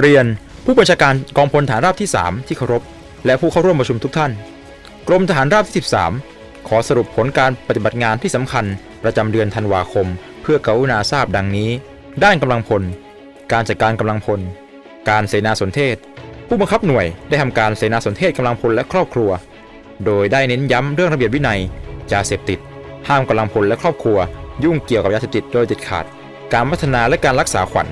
เรียนผู้บัญชาการกองพลฐานราบที่ 3 ที่เคารพ และผู้เข้าร่วมประชุมทุกท่าน กรมทหารราบที่ 13 ขอสรุปผลการปฏิบัติงานที่สำคัญประจำเดือนธันวาคม เพื่อกรุณาทราบดังนี้ ด้านกำลังพล การจัดการกำลังพล การเสนาสนเทศ ผู้บังคับหน่วยได้ทำการเสนาสนเทศกำลังพลและครอบครัว โดยได้เน้นย้ำเรื่องระเบียบวินัยยาเสพติด ห้ามกำลังพลและครอบครัว ยุ่งเกี่ยวกับยาเสพติดโดยเด็ดขาด การพัฒนาและการรักษาขวัญ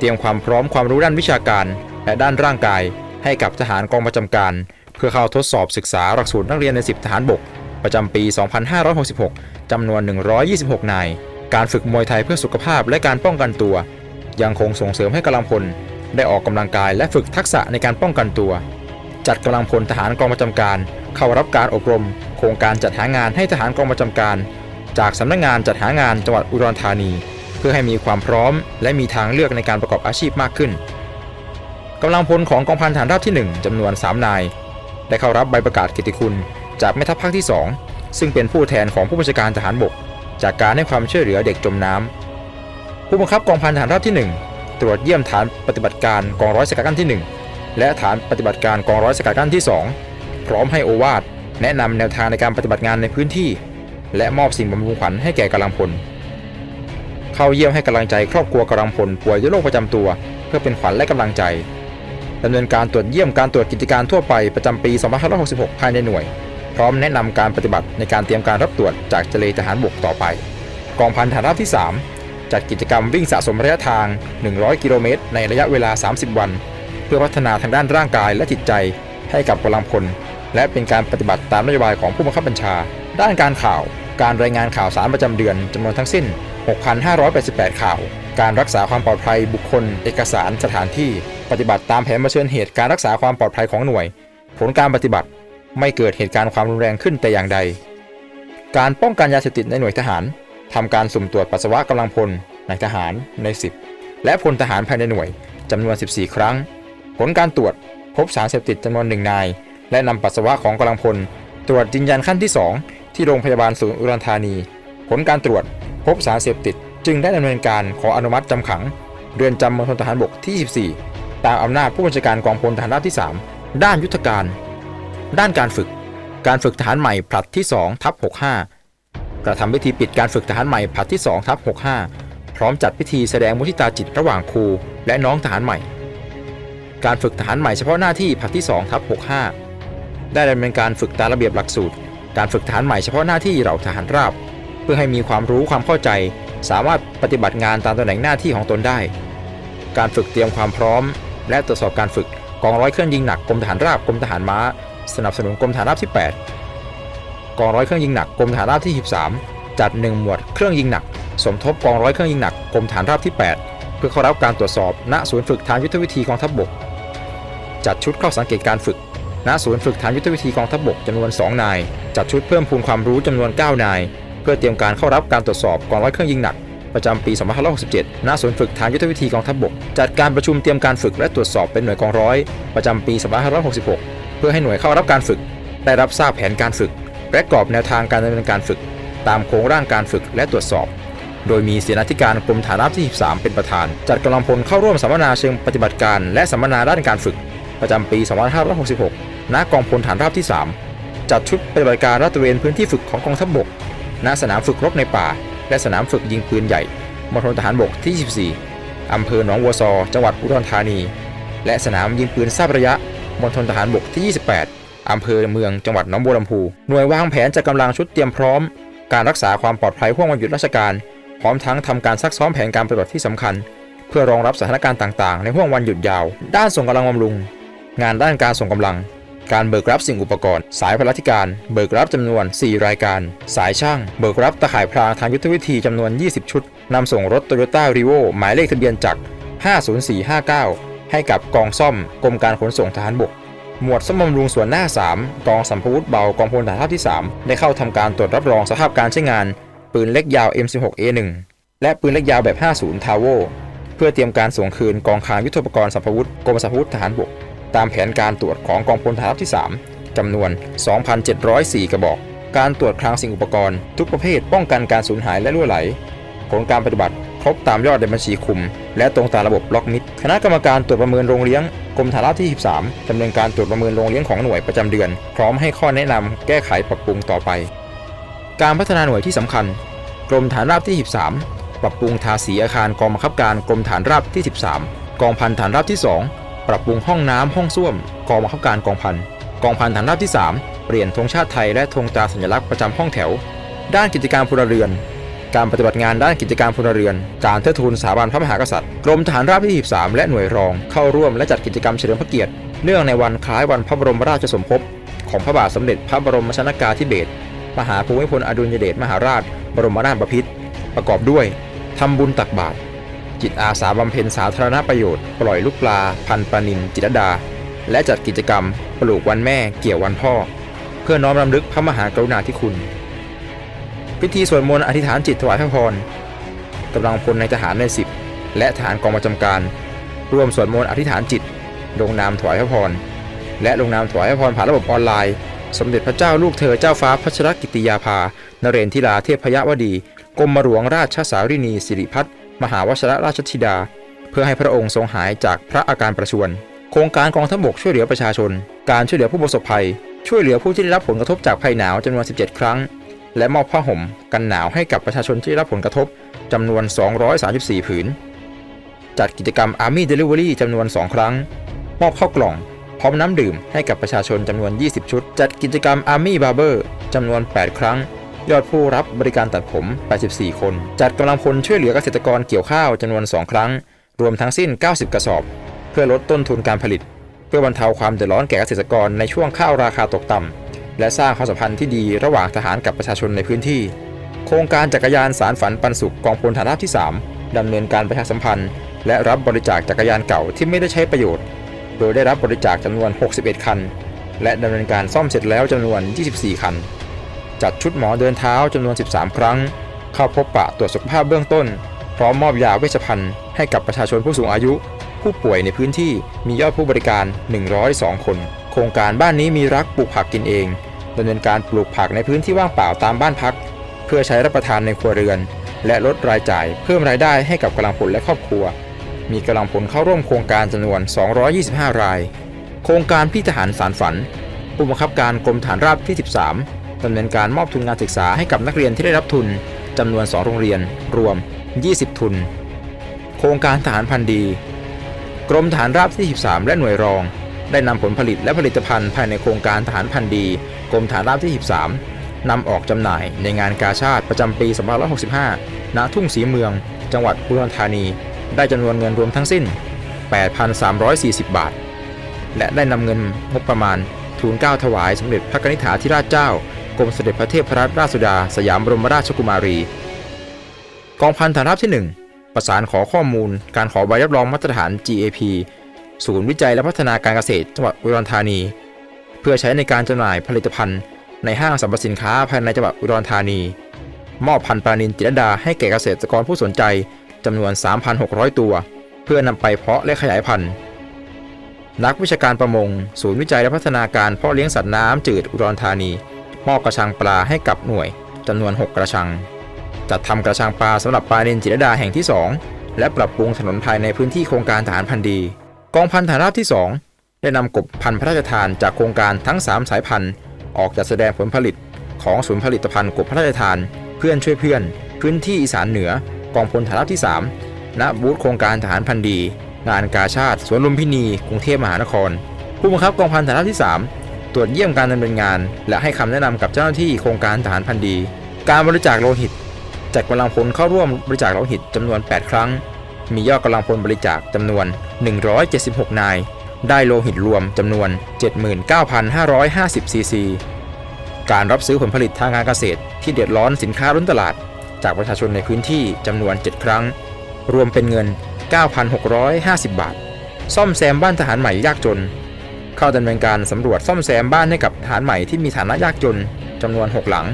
เตรียมความพร้อมความรู้ด้านวิชาการ และด้านร่างกาย ให้กับทหารกองประจำการ เพื่อเข้าทดสอบศึกษาหลักสูตรนักเรียนใน10ทหารบก ประจำปี 2566จำนวน 126 นาย การฝึกมวยไทยเพื่อสุขภาพและการป้องกันตัว ยังคงส่งเสริมให้กำลังพล ได้ออกกำลังกายและฝึกทักษะในการป้องกันตัว จัดกำลังพลทหารกองประจำการ เข้ารับการอบรม โครงการจัดหางานให้ทหารกองประจำการ จากสำนักงานจัดหางานจังหวัดอุดรธานี เพื่อให้มีความพร้อม และมีทางเลือกในการประกอบอาชีพมากขึ้นกำลังพลของกองพันฐานราบที่ 1จำนวน 3 นาย ได้เข้ารับใบประกาศกิตติคุณ จากแม่ทัพภาคที่ 2 ซึ่งเป็นผู้แทนของผู้บัญชาการทหารบก จากการให้ความช่วยเหลือเด็กจมน้ำผู้บังคับกองพันฐานราบที่ 1 ตรวจเยี่ยมฐานปฏิบัติการกองร้อยสกัดกั้นที่ 1 และฐานปฏิบัติการกองร้อยสกัดกั้นที่ 2 พร้อมให้โอวาทแนะนำแนวทางในการปฏิบัติงานในพื้นที่ และมอบสิ่งบำรุงขวัญให้แก่กำลังพล เข้าเยี่ยมให้กำลังใจครอบครัวกำลังพลป่วยด้วยโรคประจำตัว เพื่อเป็นขวัญและกำลังใจดำเนินการตรวจเยี่ยมการตรวจกิจการทั่วไปประจำปี 2566 ภายในหน่วย พร้อมแนะนำการปฏิบัติในการเตรียมการรับตรวจจากเจเลทหารบกต่อไป กองพันฐานราบที่ 3 จัดกิจกรรมวิ่งสะสมระยะทาง 100 กิโลเมตร ในระยะเวลา 30 วัน เพื่อพัฒนาทางด้านร่างกายและจิตใจให้กับกำลังพล และเป็นการปฏิบัติตามนโยบายของผู้บังคับบัญชา ด้านการข่าว การรายงานข่าวสารประจำเดือนจำนวนทั้งสิ้น 6,588 ข่าว การรักษาความปลอดภัยบุคคล เอกสารสถานที่ ปฏิบัติตามแผนเผชิญเหตุการรักษาความปลอดภัยของหน่วย ผลการปฏิบัติไม่เกิดเหตุการณ์ความรุนแรงขึ้นแต่อย่างใด การป้องกันยาเสพติดในหน่วยทหารทำการสุ่มตรวจปัสสาวะกำลังพลในทหารใน 10 และพลทหารภายในหน่วยจำนวน 14 ครั้ง ผลการตรวจพบสารเสพติดจำนวนหนึ่งนาย และนำปัสสาวะของกำลังพล ตรวจยืนยันขั้นที่ 2 ที่โรงพยาบาลศูนย์อุดรธานี ผลการตรวจ พบสารเสพติด จึงได้ดำเนินการขออนุมัติจำขัง เรือนจำมณฑลทหารบกที่24ตามอำนาจผู้บัญชาการกองพลทหารราบที่ 3 ด้านยุทธการ ด้านการฝึก การฝึกทหารใหม่ผลัดที่2ทับ65 กระทำพิธีปิดการฝึกทหารใหม่ผลัดที่2ทับ65 พร้อมจัดพิธีแสดงมุทิตาจิตระหว่างครูและน้องทหารใหม่ การฝึกทหารใหม่เฉพาะหน้าที่ผลัดที่2ทับ65 ได้ดำเนินการฝึกตามระเบียบหลักสูตร การฝึกทหารใหม่เฉพาะหน้าที่เหล่าทหารราบ พื่อให้มีความรู้ความเข้าใจ สามารถปฏิบัติงานตามตำแหน่งหน้าที่ของตนได้ การฝึกเตรียมความพร้อม และตรวจสอบการฝึกกองร้อยเครื่องยิงหนักกรมทหารราบกรมทหารม้า สนับสนุนกรมทหารราบที่ 8 กองร้อยเครื่องยิงหนักกรมทหารราบที่ 13 จัด 1 หมวดเครื่องยิงหนัก สมทบกองร้อยเครื่องยิงหนักกรมทหารราบที่ 8 เพื่อเข้ารับการตรวจสอบณศูนย์ฝึกทางยุทธวิธีกองทัพบกจัดชุดเข้าสังเกตการฝึกณศูนย์ฝึกฐานยุทธวิธีกองทัพบกจำนวน 2 นาย จัดชุดเพิ่มพูนความรู้จำนวน 9 นาย เพื่อเตรียมการเข้ารับการตรวจสอบกองร้อยเครื่องยิงหนัก ประจำปี 2567 ณ ศูนย์ฝึกฐานยุทธวิธีกองทัพบก จัดการประชุมเตรียมการฝึกและตรวจสอบเป็นหน่วยกองร้อย ประจำปี 2566 เพื่อให้หน่วยเข้ารับการฝึก ได้รับทราบแผนการฝึก และกรอบแนวทางการดำเนินการฝึก ตามโครงร่างการฝึกและตรวจสอบ โดยมีเสนาธิการกรมฐานราบที่ 13 เป็นประธาน จัดกำลังพลเข้าร่วมสัมมนาเชิงปฏิบัติการ และสัมมนาด้านการฝึก ประจำปี 2566 ณ กองพลฐานราบที่ 3 จัดชุดปฏิบัติการลาดตระเวนพื้นที่ฝึกของกองทัพบก ณสนามฝึกรบในป่า และสนามฝึกยิงปืนใหญ่มณฑลทหารบกที่24อำเภอหนองวัวซอ จังหวัดอุดรธานี และสนามยิงปืนทราบระยะมณฑลทหารบกที่ 28 อำเภอเมืองจังหวัดหนองบัวลำพูหน่วยวางแผนจัดกำลังชุดเตรียมพร้อม การรักษาความปลอดภัยห่วงวันหยุดราชการ พร้อมทั้งทำการซักซ้อมแผนการปฏิบัติที่สำคัญ เพื่อรองรับสถานการณ์ต่างๆ ในห่วงวันหยุดยาว ด้านส่งกำลังบำรุง งานด้านการส่งกำลัง การเบิกรับสิ่งอุปกรณ์ สายพลาธิการ เบิกรับจำนวน 4 รายการ สายช่าง เบิกรับตะข่ายพรางทางยุทธวิธีจำนวน 20 ชุดนำส่งรถ Toyota r e v o หมายเลขทะเบียนจักร50459 ให้กับกองซ่อมกรมการขนส่งทหารบก หมวดซ่อมบำรุงส่วนหน้า 3 กองสัมภวุธเบากองพลฐานราบที่ 3 ได้เข้าทำการตรวจรับรองสภาพการใช้งาน ปืนเล็กยาว M16A1 และปืนเล็กยาวแบบ 50 ทาวโวเพื่อเตรียมการส่งคืนกองคลังยุทธปกรณ์สัมภวุธกรมสัมภวุธทหารบก ตามแผนการตรวจของกองพลฐานราบที่ 3 จำนวน 2,704 กระบอก การตรวจคลังสิ่งอุปกรณ์ ทุกประเภทป้องกันการสูญหายและล่วไหล ผลการปฏิบัติครบตามยอดในบัญชีคุม และตรงตามระบบล็อกมิดคณะกรรมการตรวจประเมินโรงเลี้ยงกรมฐานราบที่ 13ดำเนินการตรวจประเมินโรงเลี้ยงของหน่วยประจำเดือน พร้อมให้ข้อแนะนำแก้ไขปรับปรุงต่อไป การพัฒนาหน่วยที่สำคัญ กรมฐานราบที่ 13 ปรับปรุงทาสีอาคารกองบังคับการกรมฐานราบที่ 13 กองพันฐานราบที่ 2 ปรับปรุงห้องน้ำห้องส้วม กองบังคับการกองพัน กองพันฐานราบที่ 3 เปลี่ยนธงชาติไทยและธงตราสัญลักษณ์ประจำห้องแถว ด้านกิจการพลเรือน การปฏิบัติงานด้านกิจการพลเรือน การเทิดทูนสถาบันพระมหากษัตริย์ กรมทหารราบที่ 13 และหน่วยรอง เข้าร่วมและจัดกิจกรรมเฉลิมพระเกียรติ เนื่องในวันคล้ายวันพระบรมราชสมภพของพระบาทสมเด็จพระบรมชนากาธิเบศร มหาภูมิพลอดุลยเดชมหาราช บรมนาถบพิตรประกอบด้วยทำบุญตักบาตร จิตอาสาบำเพ็ญสาธารณประโยชน์ ปล่อยลูกปลา พันปลานินจิตรดา และจัดกิจกรรม ปลูกวันแม่ เกี่ยววันพ่อ เพื่อน้อมรำลึกพระมหากรุณาธิคุณ พิธีสวดมนต์อธิษฐานจิตถวายพระพรกำลังพลในทหารในสิบและทหารกองประจำการ ร่วมสวดมนต์อธิษฐานจิต ลงนามถวายพระพร และลงนามถวายพระพรผ่านระบบออนไลน์ สมเด็จพระเจ้าลูกเธอเจ้าฟ้าพัชรกิติยาภา นเรนทิราเทพยวดี กรมหลวงราชสารินีสิริพัฒน์ มหาวชรราชธิดา เพื่อให้พระองค์ทรงหายจากพระอาการประชวรโครงการกองทัพบกช่วยเหลือประชาชน การช่วยเหลือผู้ประสบภัย ช่วยเหลือผู้ที่ได้รับผลกระทบจากภัยหนาวจำนวน 17 ครั้ง และมอบผ้าห่มกันหนาวให้กับประชาชนที่ได้รับผลกระทบจำนวน 234 ผืน จัดกิจกรรม Army Delivery จำนวน 2 ครั้ง มอบข้าวกล่อง พร้อมน้ำดื่มให้กับประชาชนจำนวน 20 ชุด จัดกิจกรรม Army Barber จำนวน 8 ครั้ง ยอดผู้รับบริการตัดผม 84 คน จัดกำลังพลช่วยเหลือเกษตรกรเกี่ยวข้าวจำนวน 2 ครั้ง รวมทั้งสิ้น 90 กระสอบ เพื่อลดต้นทุนการผลิต เพื่อบรรเทาความเดือดร้อนแก่เกษตรกรในช่วงข้าวราคาตกต่ำและสร้างความสัมพันธ์ที่ดีระหว่างทหารกับประชาชนในพื้นที่ โครงการจักรยานสารฝันปันสุขกองพลฐานราบที่ 3 ดำเนินการประชาสัมพันธ์ และรับบริจาคจักรยานเก่าที่ไม่ได้ใช้ประโยชน์ โดยได้รับบริจาคจำนวน 61 คัน และดำเนินการซ่อมเสร็จแล้วจำนวน 24 คัน จัดชุดหมอเดินเท้าจำนวน 13 ครั้ง เข้าพบปะตรวจสุขภาพเบื้องต้น พร้อมมอบยาเวชภัณฑ์ให้กับประชาชนผู้สูงอายุ ผู้ป่วยในพื้นที่มียอดผู้บริการ 102 คน โครงการบ้านนี้มีรักปลูกผักกินเองดำเนินการปลูกผักในพื้นที่ว่างเปล่าตามบ้านพัก เพื่อใช้รับประทานในครัวเรือน และลดรายจ่ายเพิ่มรายได้ให้กับกำลังพลและครอบครัว มีกำลังพลเข้าร่วมโครงการจำนวน 225 ราย โครงการพี่ทหารสารฝันผู้บังคับการกรมฐานราบที่ 13 ดำเนินการมอบทุนการศึกษาให้กับนักเรียนที่ได้รับทุนจำนวน 2 โรงเรียน รวม 20 ทุน โครงการทหารพันธุ์ดี กรมฐานราบที่ 13 และหน่วยรอง ได้นำผลผลิตและผลิตภัณฑ์ภายในโครงการทหารพันธุ์ดี กรมฐานราบที่ 13นำออกจำหน่ายในงานกาชาติประจำปี 2565 ณ ทุ่งสีเมือง จังหวัดอุดรธานี ได้จำนวนเงินรวมทั้งสิ้น 8,340 บาท และได้นำเงินงบประมาณทูลเก้าถวายสมเด็จพระนิษฐาธิราชเจ้า กรมเสด็จพระเทพรัตนราชสุดา สยามบรมราชกุมารี กองพันฐานราบที่ 1 ประสานขอข้อมูล การขอใบรับรองมาตรฐาน GAP ศูนย์วิจัยและพัฒนาการเกษตรจังหวัดอุดรธานี เพื่อใช้ในการจำหน่ายผลิตภัณฑ์ ในห้างสรรพสินค้าภายในจังหวัดอุดรธานี มอบพันธุ์ปลานินจิรดาให้แก่เกษตรกรผู้สนใจจำนวน 3,600 ตัว เพื่อนำไปเพาะและขยายพันธุ์นักวิชาการประมง ศูนย์วิจัยและพัฒนาการเพาะเลี้ยงสัตว์น้ำจืดอุดรธานี มอบกระชังปลาให้กับหน่วยจำนวน 6 กระชัง จัดทำกระชังปลาสำหรับปลานินจิรดาแห่งที่ 2 และปรับปรุงถนนภายในพื้นที่โครงการฐานพันธุ์ดี กองพันฐานราบที่ 2 ได้นำกบพันธุ์พระราชทานจากโครงการทั้ง 3 สายพันธุ์ ออกจัดแสดงผลผลิตของศูนย์ผลิตภัณฑ์กบพระราชทาน เพื่อนช่วยเพื่อน พื้นที่อีสานเหนือกองพลฐานราบที่ 3 ณ บูธโครงการทหารพันธุ์ดี งานกาชาติสวนลุมพินี กรุงเทพมหานคร ผู้บังคับกองพันฐานราบที่ 3 ตรวจเยี่ยมการดำเนินงาน และให้คำแนะนำกับเจ้าหน้าที่โครงการทหารพันธ์ดี การบริจาคโลหิต จัดกำลังพลเข้าร่วมบริจาคโลหิตจำนวน 8 ครั้ง มียอดกำลังพลบริจาคจำนวน 176 นาย ได้โลหิตรวมจำนวน 79,550 ซีซี การรับซื้อผลผลิตทางการเกษตร ที่เดือดร้อนสินค้าล้นตลาด จากประชาชนในพื้นที่จำนวน 7 ครั้ง รวมเป็นเงิน 9,650 บาท ซ่อมแซมบ้านทหารใหม่ยากจน เข้าดำเนินการสำรวจซ่อมแซมบ้านให้กับทหารใหม่ที่มีฐานะยากจนจำนวน 6 หลัง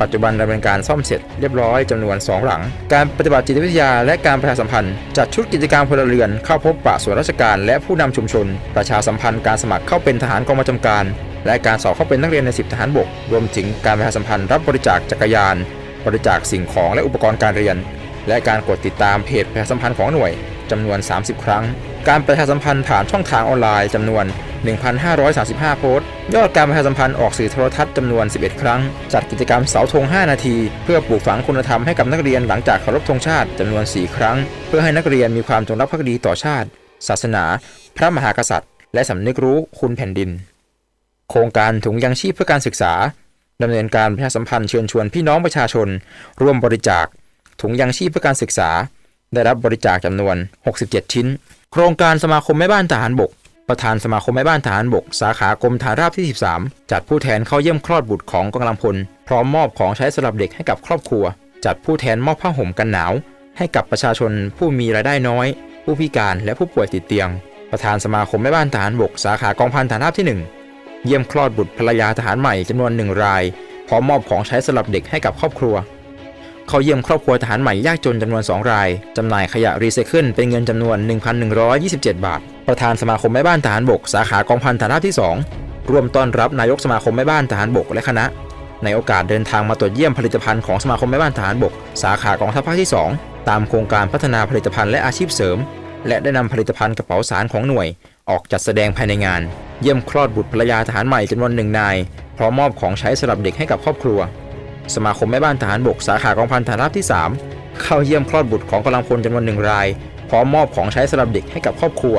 ปัจจุบันดำเนินการซ่อมเสร็จเรียบร้อยจำนวน 2 หลัง การปฏิบัติจิตวิทยาและการประชาสัมพันธ์จัดชุดกิจกรรมพลเรือน เข้าพบปะส่วนราชการและผู้นำชุมชน ประชาสัมพันธ์การสมัครเข้าเป็นทหารกองประจำการ และการสอบเข้าเป็นนักเรียนในสิบทหารบก รวมถึงการประชาสัมพันธ์รับบริจาคจักรยาน บริจาคสิ่งของและอุปกรณ์การเรียน และการกดติดตามเพจประชาสัมพันธ์ของหน่วยจำนวน 30 ครั้ง การประชาสัมพันธ์ผ่านช่องทางออนไลน์จำนวน 1,535 โพสต์ ยอดการประชาสัมพันธ์ออกสื่อโทรทัศน์จำนวน 11 ครั้ง จัดกิจกรรมเสาธง 5 นาที เพื่อปลูกฝังคุณธรรมให้กับนักเรียนหลังจากเคารพธงชาติจำนวน 4 ครั้ง เพื่อให้นักเรียนมีความจงรักภักดีต่อชาติ ศาสนา พระมหากษัตริย์ และสำนึกรู้คุณแผ่นดิน โครงการถุงยังชีพเพื่อการศึกษาดำเนินการประชาสัมพันธ์เชิญชวนพี่น้องประชาชน ร่วมบริจาคถุงยังชีพเพื่อการศึกษา ได้รับบริจาคจำนวน 67 ชิ้น โครงการสมาคมแม่บ้านทหารบก ประธานสมาคมแม่บ้านทหารบก สาขากรมฐานราบที่ 13 จัดผู้แทนเข้าเยี่ยมคลอดบุตรของกองกำลังพล พร้อมมอบของใช้สำหรับเด็กให้กับครอบครัว จัดผู้แทนมอบผ้าห่มกันหนาว ให้กับประชาชนผู้มีรายได้น้อย ผู้พิการและผู้ป่วยติดเตียง ประธานสมาคมแม่บ้านทหารบก สาขากองพันฐานราบที่ 1 เยี่ยมคลอดบุตรภรรยาทหารใหม่จำนวนหนึ่งรายพร้อมมอบของใช้สำหรับเด็กให้กับครอบครัว เข้าเยี่ยมครอบครัวทหารใหม่ยากจนจำนวน 2 ราย จำหน่ายขยะรีไซเคิลเป็นเงินจำนวน 1,127 บาท ประธานสมาคมแม่บ้านทหารบก สาขากองพันฐานราบที่ 2 ร่วมต้อนรับนายกสมาคมแม่บ้านทหารบกและคณะ ในโอกาสเดินทางมาตรวจเยี่ยมผลิตภัณฑ์ของสมาคมแม่บ้านทหารบก สาขากองทัพภาคที่ 2 ตามโครงการพัฒนาผลิตภัณฑ์และอาชีพเสริม และได้นำผลิตภัณฑ์กระเป๋าสารของหน่วย ออกจัดแสดงภายในงาน เยี่ยมคลอดบุตรภรรยาทหารใหม่จำนวนหนึ่งนายพร้อมมอบของใช้สำหรับเด็กให้กับครอบครัว สมาคมแม่บ้านทหารบกสาขากองพันฐานราบที่ 3 เข้าเยี่ยมคลอดบุตรของกำลังพลจำนวนหนึ่งราย พร้อมมอบของใช้สำหรับเด็กให้กับครอบครัว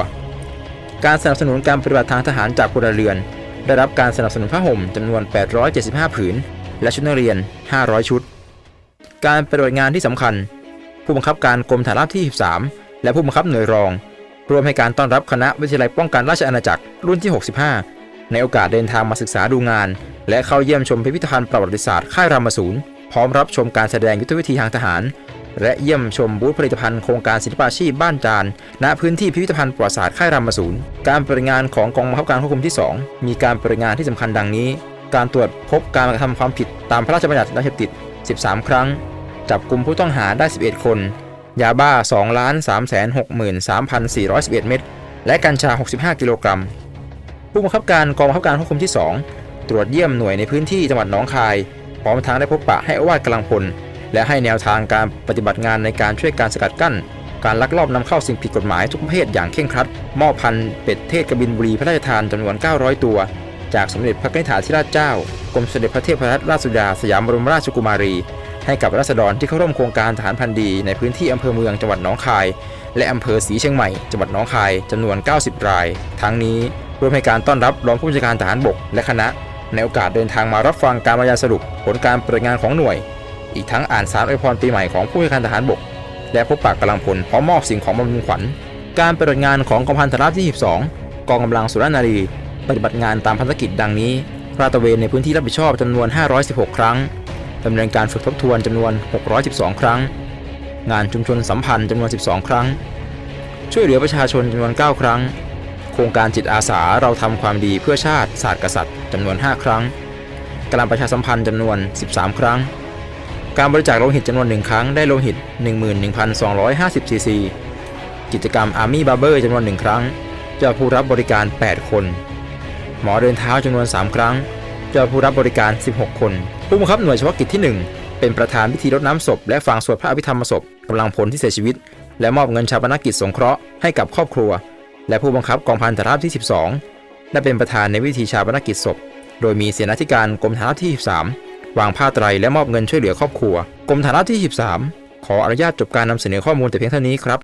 การสนับสนุนการปฏิบัติทางทหารจากพลเรือน ได้รับการสนับสนุนผ้าห่มจำนวน 875 ผืน และชุดนักเรียน 500 ชุด การปฏิบัติงานที่สำคัญ ผู้บังคับการกรมฐานราบที่ 13 และผู้บังคับหน่วยรองร่วมให้การต้อนรับคณะวิทยาลัยป้องกันราชอาณาจักรรุ่นที่ 65 ในโอกาสเดินทางมาศึกษาดูงาน และเข้าเยี่ยมชมพิพิธภัณฑ์ประวัติศาสตร์ค่ายรามสูรพร้อมรับชมการแสดงยุทธวิธีทางทหาร และเยี่ยมชมบูธผลิตภัณฑ์โครงการศิลปาชีพบ้านจาน ณ พื้นที่พิพิธภัณฑ์ประวัติศาสตร์ค่ายรามสูรการปฏิงานของกองบังคับการควบคุมที่ 2 มีการปฏิงานที่สำคัญดังนี้ การตรวจพบการกระทำความผิดตามพระราชบัญญัติยาเสพติด 13 ครั้ง จับกลุ่มผู้ต้องหาได้ 11 คน ยาบ้า 2 3 6 3 4 1 1 เม็ด และกัญชา 65 กิโลกรัม ผู้บังคับการกองบังคับการควบคุมที่ 2 ตรวจเยี่ยมหน่วยในพื้นที่จังหวัดหนองคาย พร้อมทั้งได้พบปะให้อาวาสกำลังพล และให้แนวทางการปฏิบัติงานในการช่วยการสกัดกั้น การลักลอบนำเข้าสิ่งผิดกฎหมายทุกประเภทอย่างเคร่งครัด มอบพันธุ์เป็ดเทศกบินบุรีพระราชทานจำนวน 900 ตัว จากสมเด็จพระนิธิถาธิราชเจ้ากรมเด็จพระเทพรัตนราชสุดาสยามบรมราชกุมารี ให้กับราษฎรที่เข้าร่วมโครงการทหารพันธุ์ดีในพื้นที่อำเภอเมืองจังหวัดหนองคาย และอำเภอศรีเชียงใหม่จังหวัดหนองคายจำนวน 90 ราย ทั้งนี้ร่วมให้การต้อนรับรองผู้บัญชาการทหารบกและคณะ ในโอกาสเดินทางมารับฟังการบรรยายสรุปผลการปฏิบัติงานของหน่วย อีกทั้งอ่านสารอวยพรปีใหม่ของผู้บัญชาการทหารบก และพบปะกกำลังพลพร้อมมอบสิ่งของบำรุงขวัญ การปฏิบัติงานของกองพันฐานราบที่22กองกำลังสุรนารี ปฏิบัติงานตามภารกิจดังนี้ราตระเวนในพื้นที่รับผิดชอบจำนวน 516 ครั้งดำเนินการฝึกทบทวนจำนวน 612 ครั้ง งานชุมชนสัมพันธ์จำนวน 12 ครั้ง ช่วยเหลือประชาชนจำนวน 9 ครั้ง โครงการจิตอาสาเราทำความดีเพื่อชาติศาสตร์กษัตริย์จำนวน 5 ครั้ง การประชาสัมพันธ์จำนวน 13 ครั้ง การบริจาคโลหิตจำนวน 1 ครั้งได้โลหิต 11,250ซีซีกิจกรรม Army Barber จำนวน 1 ครั้งจ้าผู้รับบริการ 8 คน หมอเดินเท้าจำนวน 3 ครั้งจ้าผู้รับบริการ 16 คน ผู้บังคับหน่วยเฉพาะกิจที่ 1 เป็นประธานพิธีรดน้ำศพ และฟังสวดพระอภิธรรมศพกำลังพลที่เสียชีวิต และมอบเงินชาปนกิจสงเคราะห์ให้กับครอบครัว และผู้บังคับกองพันฐานราบที่ 12 ได้เป็นประธานในวิธีชาปนกิจศพ โดยมีเสนาธิการกรมฐานราบที่ 13 วางผ้าไตรและมอบเงินช่วยเหลือครอบครัว กรมฐานราบที่ 13 ขออนุญาตจบการนำเสนอข้อมูลแต่เพียงเท่านี้ครับ